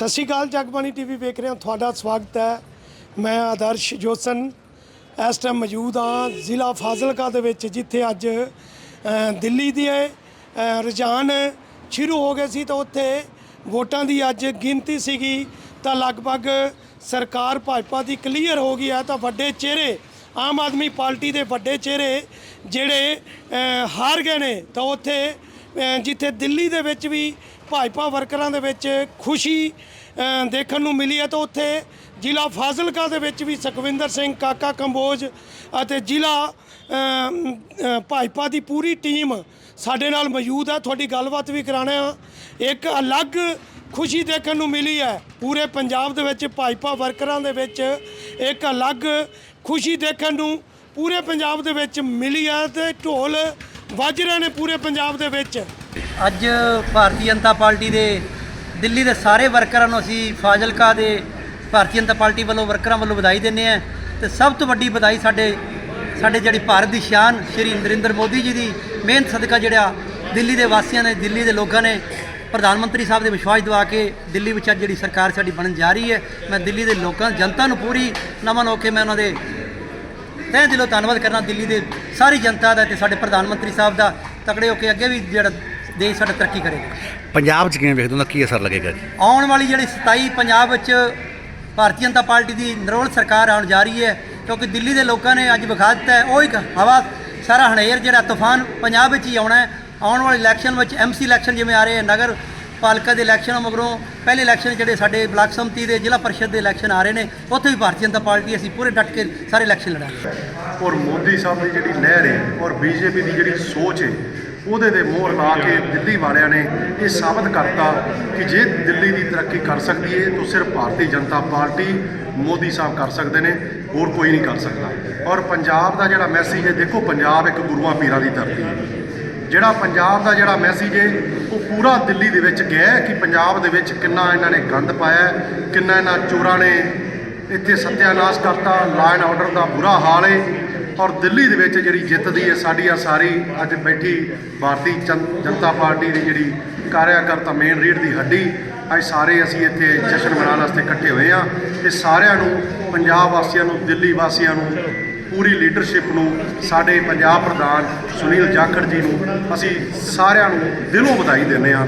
ਸਤਿ ਸ਼੍ਰੀ ਅਕਾਲ ਜਗਬਾਣੀ ਟੀਵੀ ਵੇਖ ਰਹੇ ਹਾਂ। ਤੁਹਾਡਾ ਸਵਾਗਤ ਹੈ। ਮੈਂ ਆਦਰਸ਼ ਜੋਸਨ ਇਸ ਟਾਈਮ ਮੌਜੂਦ ਹਾਂ ਜ਼ਿਲ੍ਹਾ ਫਾਜ਼ਿਲਕਾ ਦੇ ਵਿੱਚ, ਜਿੱਥੇ ਅੱਜ ਦਿੱਲੀ ਦੇ ਰੁਝਾਨ ਸ਼ੁਰੂ ਹੋ ਗਏ ਸੀ ਤਾਂ ਉੱਥੇ ਵੋਟਾਂ ਦੀ ਅੱਜ ਗਿਣਤੀ ਸੀਗੀ ਤਾਂ ਲਗਭਗ ਸਰਕਾਰ ਭਾਜਪਾ ਦੀ ਕਲੀਅਰ ਹੋ ਗਈ ਹੈ ਤਾਂ ਵੱਡੇ ਚਿਹਰੇ, ਆਮ ਆਦਮੀ ਪਾਰਟੀ ਦੇ ਵੱਡੇ ਚਿਹਰੇ ਜਿਹੜੇ ਹਾਰ ਗਏ ਨੇ ਤਾਂ ਉੱਥੇ ਜਿੱਥੇ ਦਿੱਲੀ ਦੇ ਵਿੱਚ ਵੀ ਭਾਜਪਾ ਵਰਕਰਾਂ ਦੇ ਵਿੱਚ ਖੁਸ਼ੀ ਦੇਖਣ ਨੂੰ ਮਿਲੀ ਹੈ ਤਾਂ ਉੱਥੇ ਜ਼ਿਲ੍ਹਾ ਫਾਜ਼ਿਲਕਾ ਦੇ ਵਿੱਚ ਵੀ ਸੁਖਵਿੰਦਰ ਸਿੰਘ, ਕਾਕਾ ਕੰਬੋਜ ਅਤੇ ਜ਼ਿਲ੍ਹਾ ਭਾਜਪਾ ਦੀ ਪੂਰੀ ਟੀਮ ਸਾਡੇ ਨਾਲ ਮੌਜੂਦ ਹੈ। ਤੁਹਾਡੀ ਗੱਲਬਾਤ ਵੀ ਕਰਾਣੇ ਇੱਕ ਅਲੱਗ ਖੁਸ਼ੀ ਦੇਖਣ ਨੂੰ ਮਿਲੀ ਹੈ। ਪੂਰੇ ਪੰਜਾਬ ਦੇ ਵਿੱਚ ਭਾਜਪਾ ਵਰਕਰਾਂ ਦੇ ਵਿੱਚ ਇੱਕ ਅਲੱਗ ਖੁਸ਼ੀ ਦੇਖਣ ਨੂੰ ਪੂਰੇ ਪੰਜਾਬ ਦੇ ਵਿੱਚ ਮਿਲੀ ਹੈ ਤੇ ਢੋਲ ਵੱਜ ਰਹੇ ਨੇ ਪੂਰੇ ਪੰਜਾਬ ਦੇ ਵਿੱਚ। ਅੱਜ ਭਾਰਤੀ ਜਨਤਾ ਪਾਰਟੀ ਦੇ ਦਿੱਲੀ ਦੇ ਸਾਰੇ ਵਰਕਰਾਂ ਨੂੰ ਅਸੀਂ ਫਾਜ਼ਿਲਕਾ ਦੇ ਭਾਰਤੀ ਜਨਤਾ ਪਾਰਟੀ ਵੱਲੋਂ ਵਰਕਰਾਂ ਵੱਲੋਂ ਵਧਾਈ ਦਿੰਦੇ ਹਾਂ ਤੇ ਸਭ ਤੋਂ ਵੱਡੀ ਵਧਾਈ ਸਾਡੇ ਸਾਡੇ ਜਿਹੜੀ ਭਾਰਤ ਦੀ ਸ਼ਾਨ ਸ਼੍ਰੀ ਨਰਿੰਦਰ ਮੋਦੀ ਜੀ ਦੀ ਮਿਹਨਤ ਸਦਕਾ ਜਿਹੜਾ ਦਿੱਲੀ ਦੇ ਵਾਸੀਆਂ ਨੇ, ਦਿੱਲੀ ਦੇ ਲੋਕਾਂ ਨੇ ਪ੍ਰਧਾਨ ਮੰਤਰੀ ਸਾਹਿਬ ਦੇ ਵਿਸ਼ਵਾਸ ਦਿਵਾ ਕੇ ਦਿੱਲੀ ਵਿੱਚ ਅੱਜ ਜਿਹੜੀ ਸਰਕਾਰ ਸਾਡੀ ਬਣਨ ਜਾ ਰਹੀ ਹੈ। ਮੈਂ ਦਿੱਲੀ ਦੇ ਲੋਕਾਂ, ਜਨਤਾ ਨੂੰ ਪੂਰੀ ਨਮਨ ਹੋ ਕੇ ਮੈਂ ਉਹਨਾਂ ਦੇ ਤਹਿ ਦਿਲੋਂ ਧੰਨਵਾਦ ਕਰਨਾ। ਦਿੱਲੀ ਦੇ ਸਾਰੀ ਜਨਤਾ ਦਾ ਤੇ ਸਾਡੇ ਪ੍ਰਧਾਨ ਮੰਤਰੀ ਸਾਹਿਬ ਦਾ ਤਕੜੇ ਹੋ ਕੇ ਅੱਗੇ ਵੀ ਜਿਹੜਾ ਦੇਸ਼ ਸਾਡਾ ਤਰੱਕੀ ਕਰੇਗਾ। ਪੰਜਾਬ 'ਚ ਕਿਵੇਂ ਵੇਖਦੇ ਹੋ? ਕੀ ਅਸਰ ਲੱਗੇਗਾ ਜੀ। ਆਉਣ ਵਾਲੀ ਜਿਹੜੀ 27 ਪੰਜਾਬ ਵਿੱਚ ਭਾਰਤੀ ਜਨਤਾ ਪਾਰਟੀ ਦੀ ਨਿਰੋਲ ਸਰਕਾਰ ਆਉਣ ਜਾ ਰਹੀ ਹੈ ਕਿਉਂਕਿ ਦਿੱਲੀ ਦੇ ਲੋਕਾਂ ਨੇ ਅੱਜ ਵਿਖਾ ਦਿੱਤਾ ਹੈ ਉਹ ਇੱਕ ਹਵਾ ਸਾਰਾ ਹਨੇਰ ਜਿਹੜਾ ਤੂਫਾਨ ਪੰਜਾਬ ਵਿੱਚ ਹੀ ਆਉਣਾ ਹੈ। ਆਉਣ ਵਾਲੇ ਇਲੈਕਸ਼ਨ ਵਿੱਚ ਐਮਸੀ ਇਲੈਕਸ਼ਨ ਜਿਵੇਂ ਆ ਰਹੇ ਹੈ ਨਗਰ ਪਾਲਿਕਾ ਦੇ ਇਲੈਕਸ਼ਨ ਮਗਰੋਂ ਪਹਿਲੇ ਇਲੈਕਸ਼ਨ ਜਿਹੜੇ ਸਾਡੇ ਬਲਾਕ ਸੰਮਤੀ ਦੇ ਜ਼ਿਲ੍ਹਾ ਪਰਿਸ਼ਦ ਦੇ ਇਲੈਕਸ਼ਨ ਆ ਰਹੇ ਨੇ ਉੱਥੇ ਵੀ ਭਾਰਤੀ ਜਨਤਾ ਪਾਰਟੀ ਅਸੀਂ ਪੂਰੇ ਡਟ ਕੇ ਸਾਰੇ ਇਲੈਕਸ਼ਨ ਲੜਾਂਗੇ। ਔਰ ਮੋਦੀ ਸਾਹਿਬ ਦੀ ਜਿਹੜੀ ਲਹਿਰ ਹੈ ਔਰ ਬੀਜੇਪੀ ਦੀ ਜਿਹੜੀ ਸੋਚ ਹੈ ਉਹਦੇ ਤੇ ਮੋਹਰ ਲਾ ਕੇ ਦਿੱਲੀ ਵਾਲਿਆਂ ਨੇ ਇਹ ਸਾਬਤ ਕਰਤਾ ਕਿ ਜੇ ਦਿੱਲੀ ਦੀ ਤਰੱਕੀ ਕਰ ਸਕਦੀ ਹੈ ਤਾਂ ਸਿਰਫ ਭਾਰਤੀ ਜਨਤਾ ਪਾਰਟੀ ਮੋਦੀ ਸਾਹਿਬ ਕਰ ਸਕਦੇ ਨੇ, ਹੋਰ ਕੋਈ ਨਹੀਂ ਕਰ ਸਕਦਾ। ਔਰ ਪੰਜਾਬ ਦਾ ਜਿਹੜਾ ਮੈਸੇਜ ਹੈ, ਦੇਖੋ ਪੰਜਾਬ ਇੱਕ ਗੁਰੂਆਂ ਪੀਰਾਂ ਦੀ ਧਰਤੀ ਹੈ। ਜਿਹੜਾ ਪੰਜਾਬ ਦਾ ਜਿਹੜਾ ਮੈਸੇਜ ਹੈ, ਉਹ ਪੂਰਾ ਦਿੱਲੀ ਦੇ ਵਿੱਚ ਗਿਆ ਕਿ ਪੰਜਾਬ ਦੇ ਵਿੱਚ ਕਿੰਨਾ ਇਹਨਾਂ ਨੇ ਗੰਦ ਪਾਇਆ ਕਿੰਨਾ ਇਹਨਾਂ ਚੋਰਾਂ ਨੇ ਇੱਥੇ ਸੱਤਿਆਨਾਸ਼ ਕਰਤਾ ਲਾਅ ਐਂਡ ਆਰਡਰ ਦਾ ਬੁਰਾ ਹਾਲ ਹੈ। ਔਰ ਦਿੱਲੀ ਦੇ ਵਿੱਚ ਜਿਹੜੀ ਜਿੱਤਦੀ ਹੈ ਸਾਡੀ ਆ ਸਾਰੀ ਅੱਜ ਬੈਠੀ ਭਾਰਤੀ ਜਨ- ਜਨਤਾ ਪਾਰਟੀ ਦੀ ਜਿਹੜੀ ਕਾਰਿਆਕਰਤਾ ਮੇਨ ਰੀਡ ਦੀ ਹੱਡੀ, ਅੱਜ ਸਾਰੇ ਅਸੀਂ ਇੱਥੇ ਜਸ਼ਨ ਮਨਾਉਣ ਵਾਸਤੇ ਇਕੱਠੇ ਹੋਏ ਆ ਤੇ ਸਾਰਿਆਂ ਨੂੰ, ਪੰਜਾਬ ਵਾਸੀਆਂ ਨੂੰ, ਦਿੱਲੀ ਵਾਸੀਆਂ ਨੂੰ, ਪੂਰੀ ਲੀਡਰਸ਼ਿਪ ਨੂੰ, ਸਾਡੇ ਪੰਜਾਬ ਪ੍ਰਧਾਨ ਸੁਨੀਲ ਜਾਖੜ ਜੀ ਨੂੰ ਅਸੀਂ ਸਾਰਿਆਂ ਨੂੰ ਦਿਲੋਂ ਵਧਾਈ ਦਿੰਦੇ ਹਾਂ।